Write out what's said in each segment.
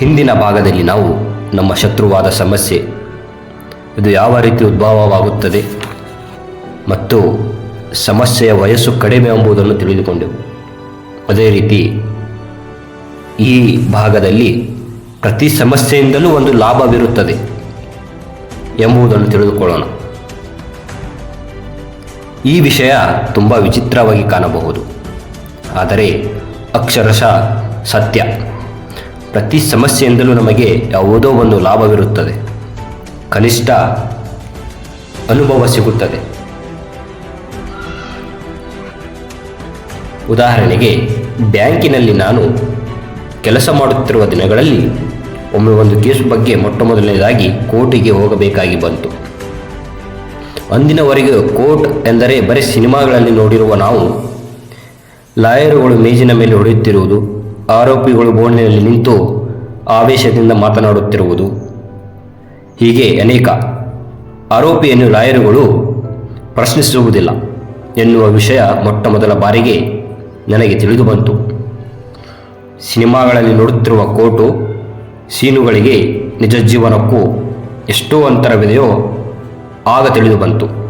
ಹಿಂದಿನ ಭಾಗದಲ್ಲಿ ನಾವು ನಮ್ಮ ಶತ್ರುವಾದ ಸಮಸ್ಯೆ. ಇದು ಯಾವ ರೀತಿ ಉದ್ಭವವಾಗುತ್ತದೆ ಮತ್ತು ಸಮಸ್ಯೆಯ ವಯಸ್ಸು ಕಡಿಮೆ ಎಂಬುದನ್ನು ತಿಳಿದುಕೊಂಡೆವು. ಅದೇ ರೀತಿ ಈ ಭಾಗದಲ್ಲಿ ಪ್ರತಿ ಸಮಸ್ಯೆಯಿಂದಲೂ ಒಂದು ಲಾಭವಿರುತ್ತದೆ ಎಂಬುದನ್ನು ತಿಳಿದುಕೊಳ್ಳೋಣ. ಈ ವಿಷಯ ತುಂಬ ವಿಚಿತ್ರವಾಗಿ ಕಾಣಬಹುದು. ಆದರೆ ಅಕ್ಷರಶಃ ಸತ್ಯ. ಪ್ರತಿ ಸಮಸ್ಯೆಯಿಂದಲೂ ನಮಗೆ ಯಾವುದೋ ಒಂದು ಲಾಭವಿರುತ್ತದೆ. ಕನಿಷ್ಠ ಅನುಭವ ಸಿಗುತ್ತದೆ. ಉದಾಹರಣೆಗೆ, ಬ್ಯಾಂಕಿನಲ್ಲಿ ನಾನು ಕೆಲಸ ಮಾಡುತ್ತಿರುವ ದಿನಗಳಲ್ಲಿ ಒಮ್ಮೆ ಒಂದು ಕೇಸ್ ಬಗ್ಗೆ ಮೊಟ್ಟ ಮೊದಲನೇದಾಗಿ ಕೋರ್ಟಿಗೆ ಹೋಗಬೇಕಾಗಿ ಬಂತು. ಅಂದಿನವರೆಗೆ ಕೋರ್ಟ್ ಎಂದರೆ ಬರೀ ಸಿನಿಮಾಗಳಲ್ಲಿ ನೋಡಿರುವ ನಾವು, ಲಾಯರುಗಳು ಮೇಜಿನ ಮೇಲೆ ಹೊಡೆಯುತ್ತಿರುವುದು ಆರೋಪಿಗಳು ಬೋನಿನಲ್ಲಿ ನಿಂತು ಆವೇಶದಿಂದ ಮಾತನಾಡುತ್ತಿರುವುದು. ಹೀಗೆ ಅನೇಕ ಆರೋಪಿಯನ್ನು ಲಾಯರುಗಳು ಪ್ರಶ್ನಿಸುವುದಿಲ್ಲ ಎನ್ನುವ ವಿಷಯ ಮೊಟ್ಟ ಮೊದಲ ಬಾರಿಗೆ ನನಗೆ ತಿಳಿದು ಬಂತು. ಸಿನಿಮಾಗಳಲ್ಲಿ ನೋಡುತ್ತಿರುವ ಕೋಟು ಸೀನುಗಳಿಗೆ ನಿಜ ಜೀವನಕ್ಕೂ ಎಷ್ಟೋ ಅಂತರವಿದೆಯೋ ಆಗ ತಿಳಿದು ಬಂತು.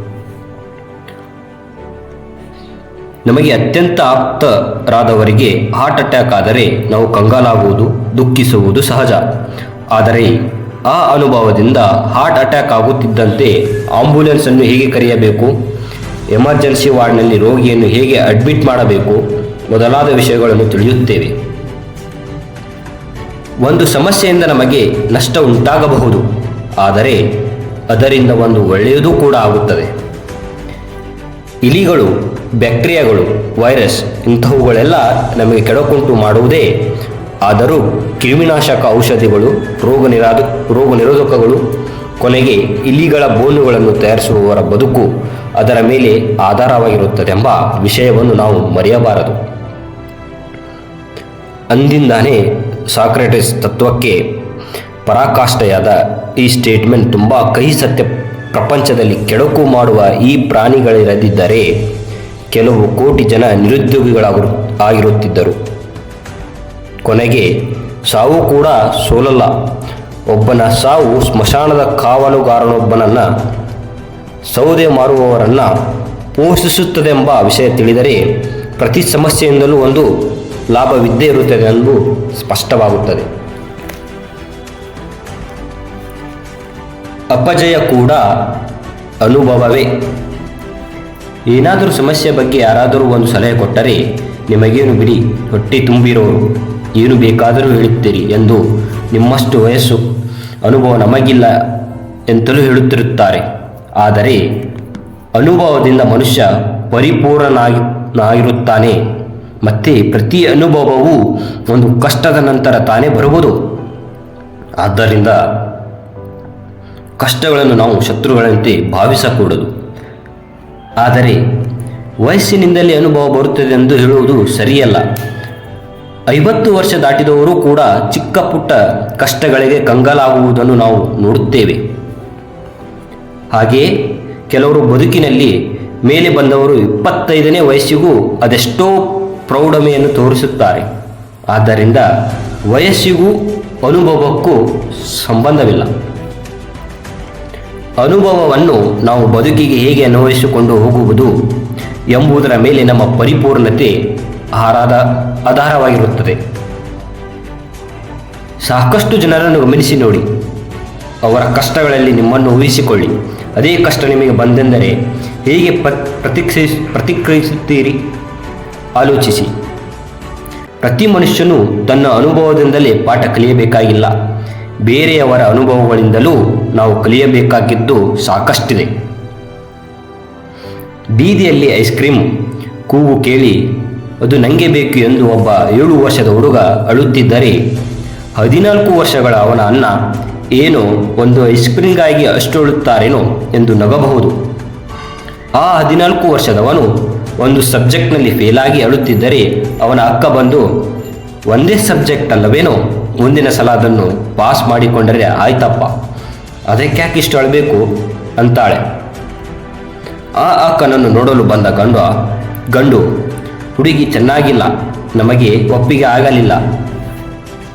ನಮಗೆ ಅತ್ಯಂತ ಆಪ್ತರಾದವರಿಗೆ ಹಾರ್ಟ್ ಅಟ್ಯಾಕ್ ಆದರೆ ನಾವು ಕಂಗಾಲಾಗುವುದು, ದುಃಖಿಸುವುದು ಸಹಜ. ಆದರೆ ಆ ಅನುಭವದಿಂದ ಹಾರ್ಟ್ ಅಟ್ಯಾಕ್ ಆಗುತ್ತಿದ್ದಂತೆ ಆಂಬ್ಯುಲೆನ್ಸನ್ನು ಹೇಗೆ ಕರೆಯಬೇಕು? ಎಮರ್ಜೆನ್ಸಿ ವಾರ್ಡ್ನಲ್ಲಿ ರೋಗಿಯನ್ನು ಹೇಗೆ ಅಡ್ಮಿಟ್ ಮಾಡಬೇಕು? ಮೊದಲಾದ ವಿಷಯಗಳನ್ನು ತಿಳಿಯುತ್ತೇವೆ. ಒಂದು ಸಮಸ್ಯೆಯಿಂದ ನಮಗೆ ನಷ್ಟ ಉಂಟಾಗಬಹುದು. ಆದರೆ ಅದರಿಂದ ಒಂದು ಒಳ್ಳೆಯದು ಕೂಡ ಆಗುತ್ತದೆ. ಇಲಿಗಳು ಬ್ಯಾಕ್ಟೀರಿಯಾಗಳು, ವೈರಸ್ ಇಂತಹವುಗಳೆಲ್ಲ ನಮಗೆ ಕೆಡಕುಂಟು ಮಾಡುವುದೇ. ಆದರೂ ಕ್ರಿಮಿನಾಶಕ ಔಷಧಿಗಳು, ರೋಗ ನಿರಾದ, ರೋಗ ನಿರೋಧಕಗಳು, ಕೊನೆಗೆ ಇಲಿಗಳ ಬೋನುಗಳನ್ನು ತಯಾರಿಸುವವರ ಬದುಕು ಅದರ ಮೇಲೆ ಆಧಾರವಾಗಿರುತ್ತದೆಂಬ ವಿಷಯವನ್ನು ನಾವು ಮರೆಯಬಾರದು. ಅಂದಿಂದಾನೇ ಸಾಕ್ರೆಟಿಸ್ ತತ್ವಕ್ಕೆ ಪರಾಕಾಷ್ಠೆಯಾದ ಈ ಸ್ಟೇಟ್ಮೆಂಟ್ ತುಂಬ ಕಹಿ ಸತ್ಯ ಪ್ರಪಂಚದಲ್ಲಿ ಕೆಡಕು ಮಾಡುವ ಈ ಪ್ರಾಣಿಗಳಿರದಿದ್ದರೆ ಕೆಲವು ಕೋಟಿ ಜನ ನಿರುದ್ಯೋಗಿಗಳಾಗಿರು ಆಗಿರುತ್ತಿದ್ದರು. ಕೊನೆಗೆ ಸಾವು ಕೂಡ ಸೋಲಲ್ಲ. ಒಬ್ಬನ ಸಾವು ಸ್ಮಶಾನದ ಕಾವಲುಗಾರನೊಬ್ಬನನ್ನು ಸೌದೆ ಮಾರುವವರನ್ನು ಪೋಷಿಸುತ್ತದೆಂಬ ವಿಷಯ ತಿಳಿದರೆ ಪ್ರತಿ ಸಮಸ್ಯೆಯಿಂದಲೂ ಒಂದು ಲಾಭವಿದ್ದೇ ಇರುತ್ತದೆ ಎಂದು ಸ್ಪಷ್ಟವಾಗುತ್ತದೆ. ಅಪಜಯ ಕೂಡ ಅನುಭವವೇ. ಏನಾದರೂ ಸಮಸ್ಯೆ ಬಗ್ಗೆ ಯಾರಾದರೂ ಒಂದು ಸಲಹೆ ಕೊಟ್ಟರೆ ನಿಮಗೇನು ಬಿಡಿ, ಹೊಟ್ಟೆ ತುಂಬಿರೋರು. ಏನು ಬೇಕಾದರೂ ಹೇಳುತ್ತೀರಿ ಎಂದು ನಿಮ್ಮಷ್ಟು ವಯಸ್ಸು, ಅನುಭವ ನಮಗಿಲ್ಲ ಎಂತಲೂ ಹೇಳುತ್ತಿರುತ್ತಾರೆ. ಆದರೆ ಅನುಭವದಿಂದ ಮನುಷ್ಯ ಪರಿಪೂರ್ಣನಾಗಿ, ನಾಗಿರುತ್ತಾನೆ. ಮತ್ತು ಪ್ರತಿ ಅನುಭವವೂ ಒಂದು ಕಷ್ಟದ ನಂತರ ತಾನೇ ಬರುವುದು? ಆದ್ದರಿಂದ ಕಷ್ಟಗಳನ್ನು ನಾವು ಶತ್ರುಗಳಂತೆ ಭಾವಿಸಕೂಡದು. ಆದರೆ ವಯಸ್ಸಿನಿಂದಲೇ ಅನುಭವ ಬರುತ್ತದೆ ಎಂದು ಹೇಳುವುದು ಸರಿಯಲ್ಲ. ಐವತ್ತು ವರ್ಷ ದಾಟಿದವರು ಕೂಡ ಚಿಕ್ಕ ಪುಟ್ಟ ಕಷ್ಟಗಳಿಗೆ ಕಂಗಾಲಾಗುವುದನ್ನು ನಾವು ನೋಡುತ್ತೇವೆ. ಹಾಗೆಯೇ ಕೆಲವರು ಬದುಕಿನಲ್ಲಿ ಮೇಲೆ ಬಂದವರು ಇಪ್ಪತ್ತೈದನೇ ವಯಸ್ಸಿಗೂ ಅದೆಷ್ಟೋ ಪ್ರೌಢಮೆಯನ್ನು ತೋರಿಸುತ್ತಾರೆ. ಆದ್ದರಿಂದ ವಯಸ್ಸಿಗೂ ಅನುಭವಕ್ಕೂ ಸಂಬಂಧವಿಲ್ಲ. ಅನುಭವವನ್ನು ನಾವು ಬದುಕಿಗೆ ಹೇಗೆ ಅನ್ವಯಿಸಿಕೊಂಡು ಹೋಗುವುದು ಎಂಬುದರ ಮೇಲೆ ನಮ್ಮ ಪರಿಪೂರ್ಣತೆ ಆಧಾರ ಆಧಾರವಾಗಿರುತ್ತದೆ. ಸಾಕಷ್ಟು ಜನರನ್ನು ಗಮನಿಸಿ ನೋಡಿ. ಅವರ ಕಷ್ಟಗಳಲ್ಲಿ ನಿಮ್ಮನ್ನು ಊಹಿಸಿಕೊಳ್ಳಿ. ಅದೇ ಕಷ್ಟ ನಿಮಗೆ ಬಂದೆಂದರೆ ಹೇಗೆ ಪ್ರತಿಕ್ರಿಯಿಸ್ ಪ್ರತಿಕ್ರಿಯಿಸುತ್ತೀರಿ? ಆಲೋಚಿಸಿ. ಪ್ರತಿ ಮನುಷ್ಯನು ತನ್ನ ಅನುಭವದಿಂದಲೇ ಪಾಠ ಕಲಿಯಬೇಕಾಗಿಲ್ಲ. ಬೇರೆಯವರ ಅನುಭವಗಳಿಂದಲೂ ನಾವು ಕಲಿಯಬೇಕಾಗಿದ್ದು ಸಾಕಷ್ಟಿದೆ. ಬೀದಿಯಲ್ಲಿ ಐಸ್ ಕ್ರೀಮ್, ಕೂಗು ಕೇಳಿ, ಅದು ನನಗೆ ಬೇಕು ಎಂದು ಒಬ್ಬ ಏಳು ವರ್ಷದ ಹುಡುಗ ಅಳುತ್ತಿದ್ದರೆ, ಹದಿನಾಲ್ಕು ವರ್ಷಗಳ ಅವನ ಅನ್ನ ಏನು ಒಂದು ಐಸ್ ಕ್ರೀಮ್ಗಾಗಿ ಅಷ್ಟು ಅಳುತ್ತಾರೇನೋ? ಎಂದು ನಗಬಹುದು. ಆ ಹದಿನಾಲ್ಕು ವರ್ಷದವನು ಒಂದು ಸಬ್ಜೆಕ್ಟ್ನಲ್ಲಿ ಫೇಲಾಗಿ ಅಳುತ್ತಿದ್ದರೆ ಅವನ ಅಕ್ಕ ಬಂದು, ಒಂದೇ ಸಬ್ಜೆಕ್ಟ್ ಅಲ್ಲವೇನೋ? ಮುಂದಿನ ಸಲ ಅದನ್ನು ಪಾಸ್ ಮಾಡಿಕೊಂಡರೆ ಆಯ್ತಪ್ಪ. ಅದಕ್ಕೆ ಯಾಕೆ ಇಷ್ಟು ಅಳಬೇಕು? ಅಂತಾಳೆ. ಆ ಅಕ್ಕನನ್ನು ನೋಡಲು ಬಂದ ಗಂಡು ಗಂಡು, ಹುಡುಗಿ ಚೆನ್ನಾಗಿಲ್ಲ. ನಮಗೆ ಒಪ್ಪಿಗೆ ಆಗಲಿಲ್ಲ.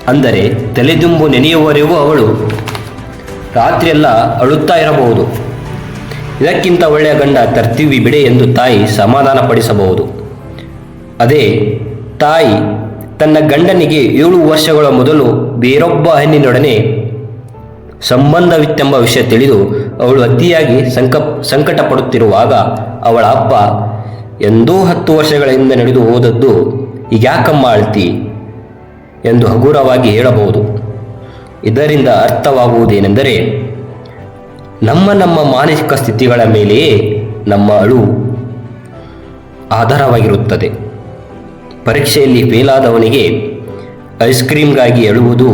ಅಂದರೆ ತಲೆದುಂಬು ನೆನೆಯುವವರೆಗೂ ಅವಳು ರಾತ್ರಿಯೆಲ್ಲ ಅಳುತ್ತಾ ಇರಬಹುದು. ಇದಕ್ಕಿಂತ ಒಳ್ಳೆಯ ಗಂಡ ತರ್ತೀವಿ ಬಿಡೆ ಎಂದು ತಾಯಿ ಸಮಾಧಾನ ಪಡಿಸಬಹುದು ಅದೇ ತಾಯಿ ತನ್ನ ಗಂಡನಿಗೆ ಏಳು ವರ್ಷಗಳ ಮೊದಲು ಬೇರೊಬ್ಬ ಹೆಣ್ಣಿನೊಡನೆ ಸಂಬಂಧವಿತ್ತೆಂಬ ವಿಷಯ ತಿಳಿದು ಅವಳು ಅತಿಯಾಗಿ ಸಂಕ ಸಂಕಟ ಪಡುತ್ತಿರುವಾಗ ಅವಳ ಅಪ್ಪ ಎಂದೋ ಹತ್ತು ವರ್ಷಗಳ ಹಿಂದೆ ನಡೆದು ಹೋದದ್ದು ಈಗ್ಯಾಕಮ್ಮ ಅಳ್ತಿ ಎಂದು ಹಗುರವಾಗಿ ಹೇಳಬಹುದು. ಇದರಿಂದ ಅರ್ಥವಾಗುವುದೇನೆಂದರೆ ನಮ್ಮ ನಮ್ಮ ಮಾನಸಿಕ ಸ್ಥಿತಿಗಳ ಮೇಲೆಯೇ ನಮ್ಮ ಅಳು ಆಧಾರವಾಗಿರುತ್ತದೆ. ಪರೀಕ್ಷೆಯಲ್ಲಿ ಫೇಲಾದವನಿಗೆ ಐಸ್ ಕ್ರೀಮ್ಗಾಗಿ ಎಳುವುದು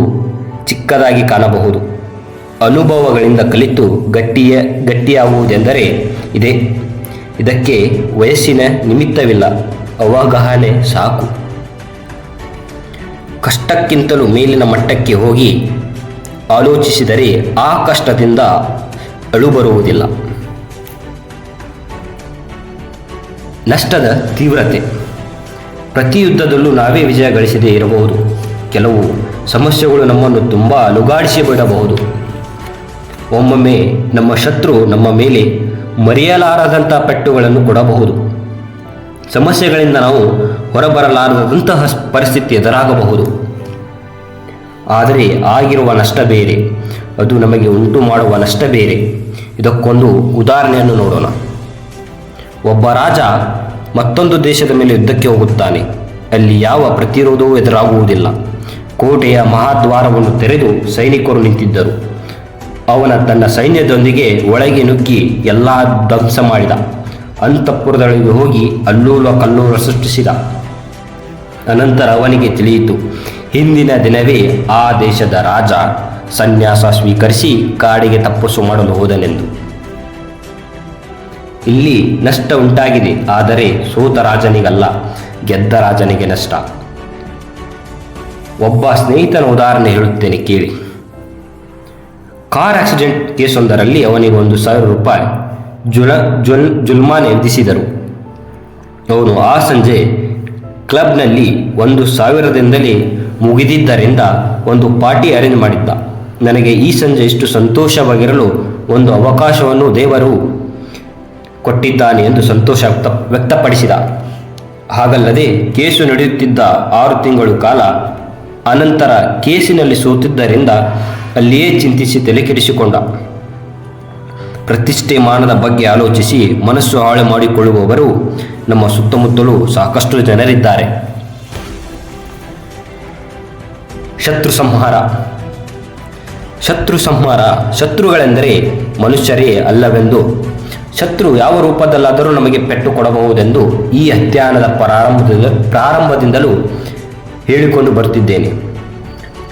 ಚಿಕ್ಕದಾಗಿ ಕಾಣಬಹುದು. ಅನುಭವಗಳಿಂದ ಕಲಿತು ಗಟ್ಟಿಯ, ಗಟ್ಟಿಯಾಗುವುದೆಂದರೆ ಇದೆ. ಇದಕ್ಕೆ ವಯಸ್ಸಿನ ನಿಮಿತ್ತವಿಲ್ಲ, ಅವಗಾಹನೆ ಸಾಕು. ಕಷ್ಟಕ್ಕಿಂತಲೂ ಮೇಲಿನ ಮಟ್ಟಕ್ಕೆ ಹೋಗಿ ಆಲೋಚಿಸಿದರೆ ಆ ಕಷ್ಟದಿಂದ ಅಳು ಬರುವುದಿಲ್ಲ ನಷ್ಟದ ತೀವ್ರತೆ. ಪ್ರತಿ ಯುದ್ಧದಲ್ಲೂ ನಾವೇ ವಿಜಯ ಗಳಿಸದೇ ಇರಬಹುದು. ಕೆಲವು ಸಮಸ್ಯೆಗಳು ನಮ್ಮನ್ನು ತುಂಬ ಅಲುಗಾಡಿಸಿ ಬಿಡಬಹುದು ಒಮ್ಮೊಮ್ಮೆ ನಮ್ಮ ಶತ್ರು ನಮ್ಮ ಮೇಲೆ ಮರೆಯಲಾರದಂಥ ಪೆಟ್ಟುಗಳನ್ನು ಕೊಡಬಹುದು. ಸಮಸ್ಯೆಗಳಿಂದ ನಾವು ಹೊರಬರಲಾರದಂತಹ ಪರಿಸ್ಥಿತಿ ಎದುರಾಗಬಹುದು. ಆದರೆ ಆಗಿರುವ ನಷ್ಟ ಬೇರೆ, ಅದು ನಮಗೆ ಉಂಟು ಮಾಡುವ ನಷ್ಟ ಬೇರೆ. ಇದಕ್ಕೊಂದು ಉದಾಹರಣೆಯನ್ನು ನೋಡೋಣ. ಒಬ್ಬ ರಾಜ ಮತ್ತೊಂದು ದೇಶದ ಮೇಲೆ ಯುದ್ಧಕ್ಕೆ ಹೋಗುತ್ತಾನೆ. ಅಲ್ಲಿ ಯಾವ ಪ್ರತಿರೋಧವೂ ಎದುರಾಗುವುದಿಲ್ಲ. ಕೋಟೆಯ ಮಹಾದ್ವಾರವನ್ನು ತೆರೆದು ಸೈನಿಕರು ನಿಂತಿದ್ದರು. ಅವನ ತನ್ನ ಸೈನ್ಯದೊಂದಿಗೆ ಒಳಗೆ ನುಗ್ಗಿ ಎಲ್ಲ ಧ್ವಂಸ ಮಾಡಿದ. ಅಂತಃಪುರದೊಳಗೆ ಹೋಗಿ ಅಲ್ಲೂಲ ಕಲ್ಲೂಲ ಸೃಷ್ಟಿಸಿದ. ಅನಂತರ ಅವನಿಗೆ ತಿಳಿಯಿತು, ಹಿಂದಿನ ದಿನವೇ ಆ ದೇಶದ ರಾಜ ಸನ್ಯಾಸ ಸ್ವೀಕರಿಸಿ ಕಾಡಿಗೆ ತಪಸ್ಸು ಮಾಡಲು ಹೋದನೆಂದು. ಇಲ್ಲಿ ನಷ್ಟ ಉಂಟಾಗಿದೆ. ಆದರೆ ಸೋತ ರಾಜನಿಗಲ್ಲ, ಗೆದ್ದ ರಾಜನಿಗೆ ನಷ್ಟ. ಒಬ್ಬ ಸ್ನೇಹಿತನ ಉದಾಹರಣೆ ಹೇಳುತ್ತೇನೆ ಕೇಳಿ. ಕಾರ್ ಆಕ್ಸಿಡೆಂಟ್ ಕೇಸೊಂದರಲ್ಲಿ ಅವನಿಗೆ ಒಂದು ಸಾವಿರ ರೂಪಾಯಿ ಜುಲ, ಜುಲ್, ಜುಲ್ಮಾನೆ ಎಂದಿಸಿದರು ಅವನು ಆ ಸಂಜೆ ಕ್ಲಬ್ನಲ್ಲಿ ಒಂದು ಸಾವಿರದಿಂದಲೇ ಮುಗಿದಿದ್ದರಿಂದ ಒಂದು ಪಾರ್ಟಿ ಅರೇಂಜ್ ಮಾಡಿದ್ದ. ನನಗೆ ಈ ಸಂಜೆ ಇಷ್ಟು ಸಂತೋಷವಾಗಿರಲು ಒಂದು ಅವಕಾಶವನ್ನು ದೇವರು ಕೊಟ್ಟಿದ್ದಾನೆ ಎಂದು ಸಂತೋಷ ವ್ಯಕ್ತ ವ್ಯಕ್ತಪಡಿಸಿದ. ಹಾಗಲ್ಲದೆ ಕೇಸು ನಡೆಯುತ್ತಿದ್ದ ಆರು ತಿಂಗಳು ಕಾಲ ಅನಂತರ ಕೇಸಿನಲ್ಲಿ ಸೋತಿದ್ದರಿಂದ ಅಲ್ಲಿಯೇ ಚಿಂತಿಸಿ ತಲೆಕೆಡಿಸಿಕೊಂಡ ಪ್ರತಿಷ್ಠೆ ಮಾನದ ಬಗ್ಗೆ ಆಲೋಚಿಸಿ ಮನಸ್ಸು ಹಾಳು ಮಾಡಿಕೊಳ್ಳುವವರು ನಮ್ಮ ಸುತ್ತಮುತ್ತಲೂ ಸಾಕಷ್ಟು ಜನರಿದ್ದಾರೆ. ಶತ್ರು ಸಂಹಾರ. ಶತ್ರು ಸಂಹಾರ ಶತ್ರುಗಳೆಂದರೆ ಮನುಷ್ಯರೇ ಅಲ್ಲವೆಂದು ಶತ್ರು ಯಾವ ರೂಪದಲ್ಲಾದರೂ ನಮಗೆ ಪೆಟ್ಟು ಕೊಡಬಹುದೆಂದು ಈ ಅಧ್ಯಯನದ ಪ್ರಾರಂಭದಿಂದ ಪ್ರಾರಂಭದಿಂದಲೂ ಹೇಳಿಕೊಂಡು ಬರ್ತಿದ್ದೇನೆ.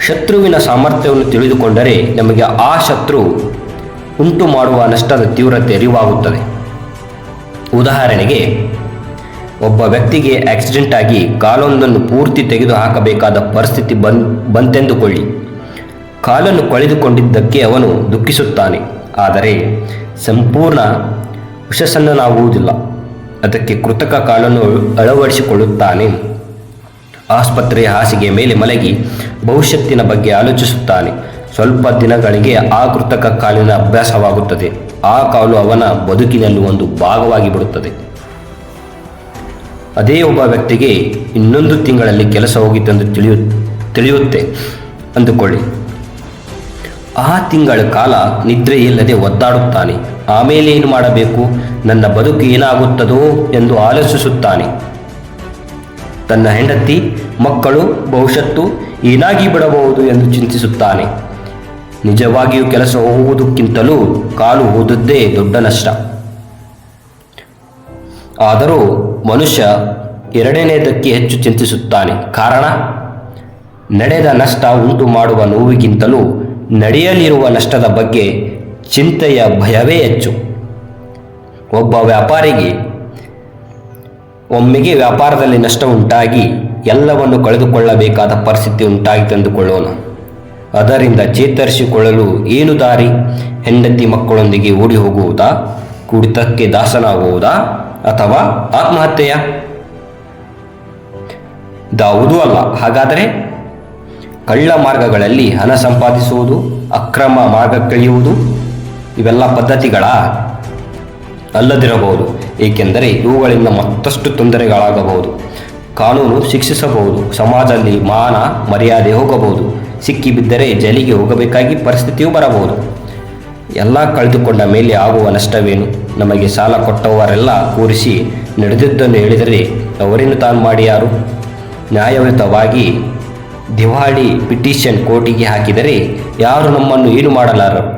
ಶತ್ರುವಿನ ಸಾಮರ್ಥ್ಯವನ್ನು ತಿಳಿದುಕೊಂಡರೆ ನಮಗೆ ಆ ಶತ್ರು ಉಂಟು ಮಾಡುವ ನಷ್ಟದ ತೀವ್ರತೆ ಅರಿವಾಗುತ್ತದೆ. ಉದಾಹರಣೆಗೆ, ಒಬ್ಬ ವ್ಯಕ್ತಿಗೆ ಆಕ್ಸಿಡೆಂಟ್ ಆಗಿ ಕಾಲೊಂದನ್ನು ಪೂರ್ತಿ ತೆಗೆದು ಹಾಕಬೇಕಾದ ಪರಿಸ್ಥಿತಿ ಬನ್ ಬಂತೆಂದುಕೊಳ್ಳಿ. ಕಾಲನ್ನು ಕಳೆದುಕೊಂಡಿದ್ದಕ್ಕೆ ಅವನು ದುಃಖಿಸುತ್ತಾನೆ. ಆದರೆ, ಸಂಪೂರ್ಣ ವಿಷಸನ್ನನಾಗುವುದಿಲ್ಲ. ಅದಕ್ಕೆ ಕೃತಕ ಕಾಲನ್ನು ಅಳವಡಿಸಿಕೊಳ್ಳುತ್ತಾನೆ. ಆಸ್ಪತ್ರೆಯ ಹಾಸಿಗೆ ಮೇಲೆ ಮಲಗಿ ಭವಿಷ್ಯತ್ತಿನ ಬಗ್ಗೆ ಆಲೋಚಿಸುತ್ತಾನೆ. ಸ್ವಲ್ಪ ದಿನಗಳಿಗೆ ಆ ಕೃತಕ ಕಾಲಿನ ಅಭ್ಯಾಸವಾಗುತ್ತದೆ. ಆ ಕಾಲು ಅವನ ಬದುಕಿನಲ್ಲಿ ಒಂದು ಭಾಗವಾಗಿ ಬಿಡುತ್ತದೆ. ಅದೇ ಒಬ್ಬ ವ್ಯಕ್ತಿಗೆ ಇನ್ನೊಂದು ತಿಂಗಳಲ್ಲಿ ಕೆಲಸ ಹೋಗಿತ್ತೆಂದು ತಿಳಿಯು, ತಿಳಿಯುತ್ತೆ. ಅಂದುಕೊಳ್ಳಿ. ಆ ತಿಂಗಳ ಕಾಲ ನಿದ್ರೆಯಿಲ್ಲದೆ ಒದ್ದಾಡುತ್ತಾನೆ. ಆಮೇಲೆ ಏನು ಮಾಡಬೇಕು? ನನ್ನ ಬದುಕು ಏನಾಗುತ್ತದೋ ಎಂದು ಆಲೋಚಿಸುತ್ತಾನೆ. ತನ್ನ ಹೆಂಡತಿ, ಮಕ್ಕಳು, ಭವಿಷ್ಯತ್ತು ಏನಾಗಿ ಬಿಡಬಹುದು ಎಂದು ಚಿಂತಿಸುತ್ತಾನೆ. ನಿಜವಾಗಿಯೂ ಕೆಲಸ ಹೋಗುವುದಕ್ಕಿಂತಲೂ ಕಾಲು ಹೋದದ್ದೇ ದೊಡ್ಡ ನಷ್ಟ. ಆದರೂ ಮನುಷ್ಯ ಎರಡನೇದಕ್ಕೆ ಹೆಚ್ಚು ಚಿಂತಿಸುತ್ತಾನೆ. ಕಾರಣ? ನಡೆದ ನಷ್ಟ ಉಂಟು ಮಾಡುವ ನೋವಿಗಿಂತಲೂ ನಡೆಯಲಿರುವ ನಷ್ಟದ ಬಗ್ಗೆ ಚಿಂತೆಯ ಭಯವೇ ಹೆಚ್ಚು. ಒಬ್ಬ ವ್ಯಾಪಾರಿಗೆ ಒಮ್ಮೆಗೆ ವ್ಯಾಪಾರದಲ್ಲಿ ನಷ್ಟ ಉಂಟಾಗಿ ಎಲ್ಲವನ್ನು ಕಳೆದುಕೊಳ್ಳಬೇಕಾದ ಪರಿಸ್ಥಿತಿ ಉಂಟಾಯಿತೆಂದುಕೊಳ್ಳೋಣ ಅದರಿಂದ ಚೇತರಿಸಿಕೊಳ್ಳಲು ಏನು ದಾರಿ? ಹೆಂಡತಿ ಮಕ್ಕಳೊಂದಿಗೆ ಓಡಿ ಹೋಗುವುದಾ? ಕುಡಿತಕ್ಕೆ ದಾಸನಾಗುವುದಾ? ಅಥವಾ ಆತ್ಮಹತ್ಯೆಯ? ದಾವುದೂ ಅಲ್ಲ. ಹಾಗಾದರೆ ಕಳ್ಳ ಮಾರ್ಗಗಳಲ್ಲಿ ಹಣ ಸಂಪಾದಿಸುವುದು, ಅಕ್ರಮ ಮಾರ್ಗಕ್ಕಿಳಿಯುವುದು ಇವೆಲ್ಲ ಪದ್ಧತಿಗಳ? ಅಲ್ಲದಿರಬಹುದು, ಏಕೆಂದರೆ ಇವುಗಳಿಂದ ಮತ್ತಷ್ಟು ತೊಂದರೆಗಳಾಗಬಹುದು. ಕಾನೂನು ಶಿಕ್ಷಿಸಬಹುದು, ಸಮಾಜದಲ್ಲಿ ಮಾನ, ಮರ್ಯಾದೆ ಹೋಗಬಹುದು ಸಿಕ್ಕಿಬಿದ್ದರೆ ಜಲಿಗೆ ಹೋಗಬೇಕಾಗಿ ಪರಿಸ್ಥಿತಿಯೂ ಬರಬಹುದು. ಎಲ್ಲ ಕಳೆದುಕೊಂಡ ಮೇಲೆ ಆಗುವ ನಷ್ಟವೇನು? ನಮಗೆ ಸಾಲ ಕೊಟ್ಟವರೆಲ್ಲ ಕೂರಿಸಿ ನಡೆದಿದ್ದನ್ನು ಹೇಳಿದರೆ ಅವರೇನು ತಾನು ಮಾಡಿ ಯಾರು ನ್ಯಾಯಯುತವಾಗಿ ದಿವಾಳಿ ಪಿಟಿಷನ್ ಕೋರ್ಟಿಗೆ ಹಾಕಿದರೆ ಯಾರು ನಮ್ಮನ್ನು ಏನು ಮಾಡಲಾರರು?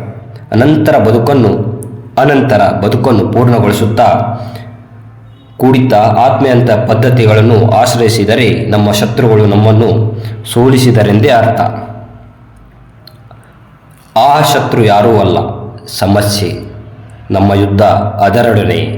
ಅನಂತರ ಬದುಕನ್ನು ಅನಂತರ ಬದುಕನ್ನು ಪೂರ್ಣಗೊಳಿಸುತ್ತಾ ಕೂಡಿದ್ದ ಆತ್ಮೀಯಂತ ಪದ್ಧತಿಗಳನ್ನು ಆಶ್ರಯಿಸಿದರೆ ನಮ್ಮ ಶತ್ರುಗಳು ನಮ್ಮನ್ನು ಸೋಲಿಸಿದರೆಂದೇ ಅರ್ಥ. ಆ ಶತ್ರು ಯಾರೂ ಅಲ್ಲ. ಸಮಸ್ಯೆ, ನಮ್ಮ ಯುದ್ಧ ಅದರೊಡನೆ.